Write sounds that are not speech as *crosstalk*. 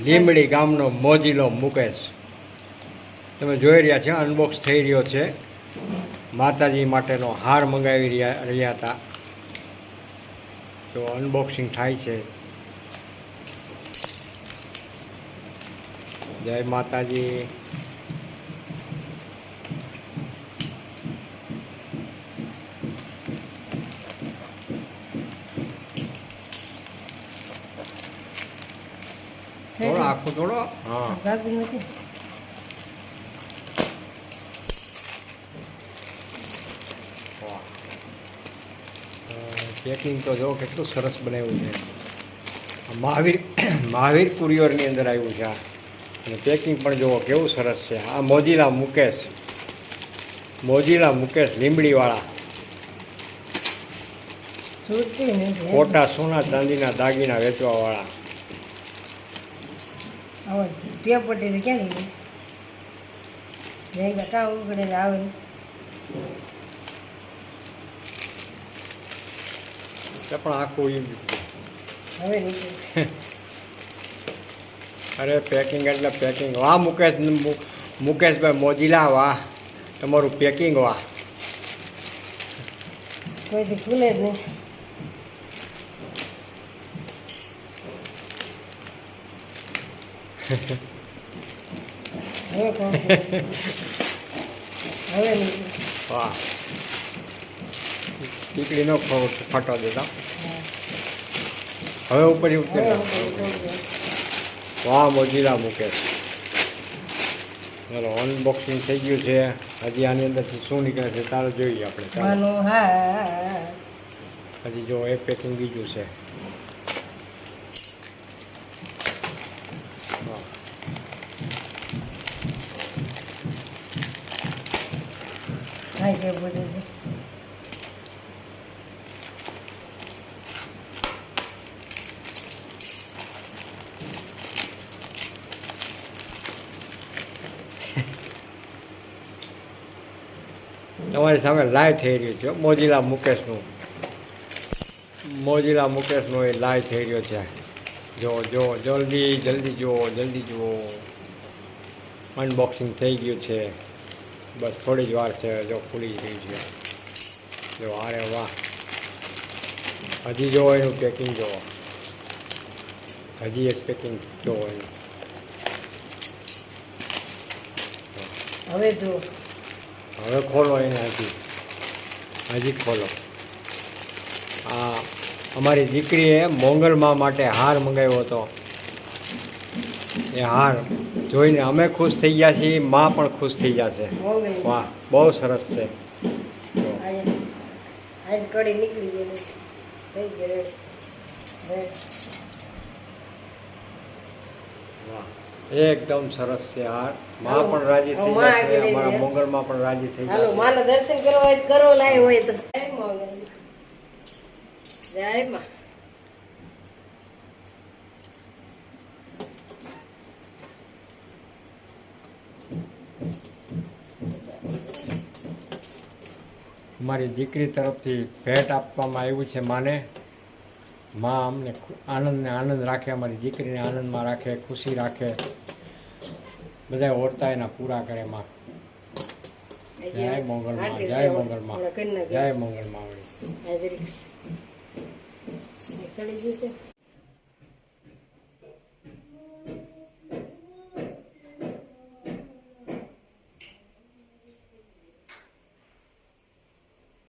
લીમડી ગામનો મોજીલો મુકેશ. તમે જોઈ રહ્યા છે અનબોક્સ થઈ રહ્યો છે. માતાજી માટેનો હાર મંગાવી રહ્યા રહ્યા હતા. તો અનબોક્સિંગ થાય છે. જય માતાજી. થોડો આખો થોડો હા. નથી પેકિંગ તો જો કેટલું સરસ બનાવ્યું છે. આ મહાવીર મહાવીર કુરિયરની અંદર આવ્યું છે આ. અને પેકિંગ પણ જુઓ કેવું સરસ છે. આ મોજીલા મુકેશ મોજીલા મુકેશ નથી ખોટા સોના ચાંદીના દાગીના વેચવાવાળા. હવે ટેપ પટેલ ક્યાં ગઈ કામ ઉગડે ને આવે? પણ આખું એમ હવે *laughs* અરે પેકિંગ એટલે પેકિંગ વાહ મુકેશ મુકેશભાઈ મોજીલા વાહ. તમારું પેકિંગ વાહ. કોઈથી ખુલે જ નહીં હવે કોણ ખુલે? હવે નીકળે વાહ ટીકડીનો ફાટો દેતા હવે ઉપર ઉપર વાહ મોજીલા મુકેશ ચાલો અનબોક્સિંગ થઈ ગયું છે. હજી આની અંદરથી શું નીકળે છે તારે જોઈએ આપણે. હજી જો એ પેકિંગ બીજું છે. હા કે બધું છે. તમારી સામે લાઈવ થઈ રહ્યું છે મોજીલા મુકેશનું મોજીલા મુકેશનું એ લાઈવ થઈ રહ્યો છે જો જો જલ્દી જલ્દી જુઓ જલ્દી જુઓ અનબોક્સિંગ થઈ ગયું છે બસ થોડી જ વાર છે જો ખુલી ગઈ છે. જો અરે વાહ. હજી જો એનું પેકિંગ જુઓ હજી એક પેકિંગ જોવો એનું. હવે જો હવે ખોલો એને હજી. હજી ખોલો. આ અમારી દીકરીએ મોંગલમાં માટે હાર મંગાવ્યો હતો. એ હાર. જોઈને અમે ખુશ થઈ ગયા છીએ માં પણ ખુશ થઈ ગયા છે વાહ બહુ સરસ છે. કડી નીકળી ગઈ એકદમ સરસ છે હાર. માં પણ રાજી થઈ ગયા લઈ અમારા જાય. મોંગલમાં પણ રાજી થઈ ગયા માના દર્શન કરવા કરો લાય હોય તો. જય માં. મારી દીકરી તરફથી ભેટ આપવામાં આવ્યું છે માને. માં અમને આનંદને આનંદ રાખે અમારી દીકરીને આનંદમાં રાખે ખુશી રાખે. બધા ઓરતા એના પૂરા કરે માં. જય મંગળમાં જય મંગળમાં જય મંગળમાં સડી ગયું છે.